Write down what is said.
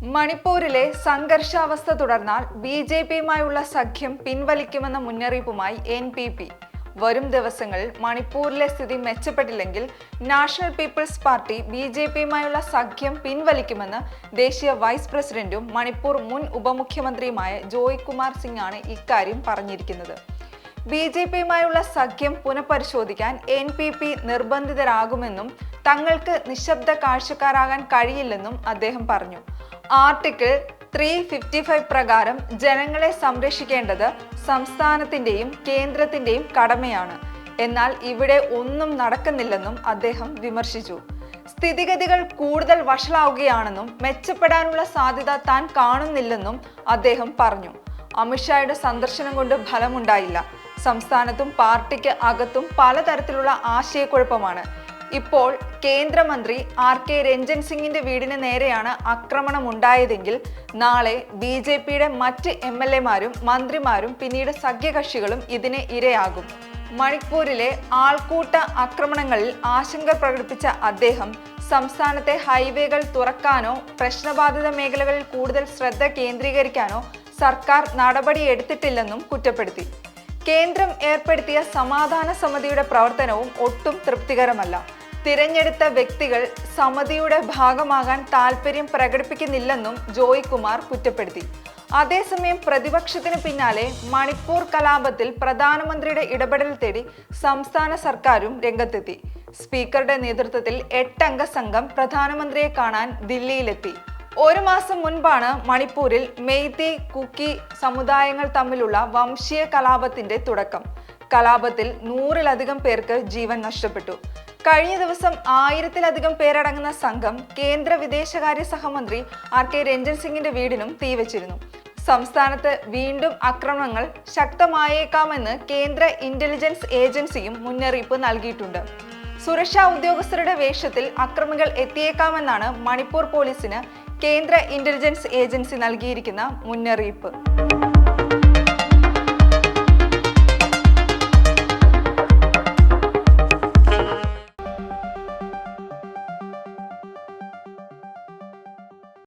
മണിപ്പൂരിലെ സംഘർഷാവസ്ഥ തുടർന്നാൽ ബി ജെ പിയുമായുള്ള സഖ്യം പിൻവലിക്കുമെന്ന മുന്നറിയിപ്പുമായി എൻ പി പി. വരും ദിവസങ്ങളിൽ മണിപ്പൂരിലെ സ്ഥിതി മെച്ചപ്പെട്ടില്ലെങ്കിൽ national people's party B J പിയുമായുള്ള സഖ്യം പിൻവലിക്കുമെന്ന് ദേശീയ വൈസ് പ്രസിഡന്റും മണിപ്പൂർ മുൻ ഉപമുഖ്യമന്ത്രിയുമായ ജോയ് കുമാർ സിംഗ് ആണ് ഇക്കാര്യം പറഞ്ഞിരിക്കുന്നത്. ബി ജെ പിയുമായുള്ള സഖ്യം പുനഃപരിശോധിക്കാൻ എൻ പി പി നിർബന്ധിതരാകുമെന്നും തങ്ങൾക്ക് നിശബ്ദ കാഴ്ചക്കാരാകാൻ കഴിയില്ലെന്നും അദ്ദേഹം പറഞ്ഞു. ആർട്ടിക്കിൾ ത്രീ ഫിഫ്റ്റി ഫൈവ് പ്രകാരം ജനങ്ങളെ സംരക്ഷിക്കേണ്ടത് സംസ്ഥാനത്തിന്റെയും കേന്ദ്രത്തിന്റെയും കടമയാണ്. എന്നാൽ ഇവിടെ ഒന്നും നടക്കുന്നില്ലെന്നും അദ്ദേഹം വിമർശിച്ചു. സ്ഥിതിഗതികൾ കൂടുതൽ വഷളാവുകയാണെന്നും മെച്ചപ്പെടാനുള്ള സാധ്യത താൻ കാണുന്നില്ലെന്നും അദ്ദേഹം പറഞ്ഞു. അമിത്ഷായുടെ സന്ദർശനം കൊണ്ട് ഫലമുണ്ടായില്ല. സംസ്ഥാനത്തും പാർട്ടിക്ക് അകത്തും പലതരത്തിലുള്ള ആശയക്കുഴപ്പമാണ്. ഇപ്പോൾ കേന്ദ്രമന്ത്രി ആർ കെ രഞ്ജൻ സിംഗിന്റെ വീടിന് നേരെയാണ് ആക്രമണം ഉണ്ടായതെങ്കിൽ നാളെ ബി ജെ പിയുടെ മറ്റ് എം എൽ എമാരും മന്ത്രിമാരും പിന്നീട് സഖ്യകക്ഷികളും ഇതിന് ഇരയാകും. മണിപ്പൂരിലെ ആൾക്കൂട്ട ആക്രമണങ്ങളിൽ ആശങ്ക പ്രകടിപ്പിച്ച അദ്ദേഹം സംസ്ഥാനത്തെ ഹൈവേകൾ തുറക്കാനോ പ്രശ്നബാധിത മേഖലകളിൽ കൂടുതൽ ശ്രദ്ധ കേന്ദ്രീകരിക്കാനോ സർക്കാർ നടപടിയെടുത്തിട്ടില്ലെന്നും കുറ്റപ്പെടുത്തി. കേന്ദ്രം ഏർപ്പെടുത്തിയ സമാധാന സമിതിയുടെ പ്രവർത്തനവും ഒട്ടും തൃപ്തികരമല്ല. തിരഞ്ഞെടുത്ത വ്യക്തികൾ സമിതിയുടെ ഭാഗമാകാൻ താൽപ്പര്യം പ്രകടിപ്പിക്കുന്നില്ലെന്നും ജോയ് കുമാർ കുറ്റപ്പെടുത്തി. അതേസമയം പ്രതിപക്ഷത്തിന് പിന്നാലെ മണിപ്പൂർ കലാപത്തിൽ പ്രധാനമന്ത്രിയുടെ ഇടപെടൽ തേടി സംസ്ഥാന സർക്കാരും രംഗത്തെത്തി. സ്പീക്കറുടെ നേതൃത്വത്തിൽ എട്ടംഗ സംഘം പ്രധാനമന്ത്രിയെ കാണാൻ ദില്ലിയിലെത്തി. ഒരു മാസം മുൻപാണ് മണിപ്പൂരിൽ മെയ്തി കുക്കി സമുദായങ്ങൾ തമ്മിലുള്ള വംശീയ കലാപത്തിന്റെ തുടക്കം. കലാപത്തിൽ നൂറിലധികം പേർക്ക് ജീവൻ നഷ്ടപ്പെട്ടു. കഴിഞ്ഞ ദിവസം ആയിരത്തിലധികം പേരടങ്ങുന്ന സംഘം കേന്ദ്ര വിദേശകാര്യ സഹമന്ത്രി ആർ കെ രഞ്ജൻ സിംഗിന്റെ വീടിനും തീവച്ചിരുന്നു സംസ്ഥാനത്ത് വീണ്ടും ആക്രമണങ്ങൾ ശക്തമായേക്കാമെന്ന് കേന്ദ്ര ഇന്റലിജൻസ് ഏജൻസിയും മുന്നറിയിപ്പ് നൽകിയിട്ടുണ്ട്. സുരക്ഷാ ഉദ്യോഗസ്ഥരുടെ വേഷത്തിൽ അക്രമികൾ എത്തിയേക്കാമെന്നാണ് മണിപ്പൂർ പോലീസിന് കേന്ദ്ര ഇന്റലിജൻസ് ഏജൻസി നൽകിയിരിക്കുന്ന മുന്നറിയിപ്പ്.